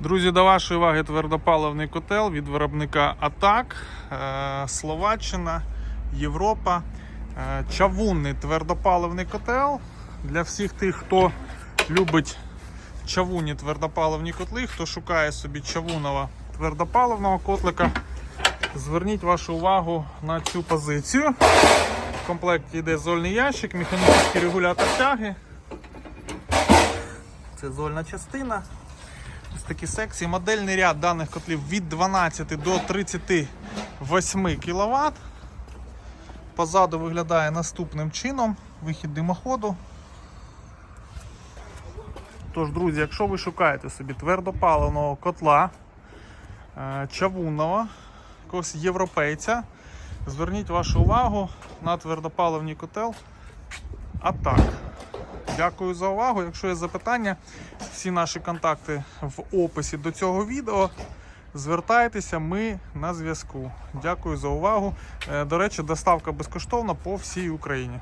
Друзі, до вашої уваги твердопаливний котел від виробника АТАК, е, Словаччина, Європа. Е, Чавунний твердопаливний котел. Для всіх тих, хто любить чавунні твердопаливні котли, хто шукає собі чавунного твердопаливного котлика, зверніть вашу увагу на цю позицію. В комплекті йде зольний ящик, механічний регулятор тяги. Це зольна частина. Такі секції. Модельний ряд даних котлів від 12 до 38 кВт. Позаду виглядає наступним чином. Вихід димоходу. Тож, друзі, якщо ви шукаєте собі твердопаливного котла, е, чавунного, якогось європейця, зверніть вашу увагу на твердопаливний котел Атак. Дякую за увагу. Якщо є запитання, всі наші контакти в описі до цього відео. Звертайтеся, ми на зв'язку. Дякую за увагу. Е, До речі, доставка безкоштовна по всій Україні.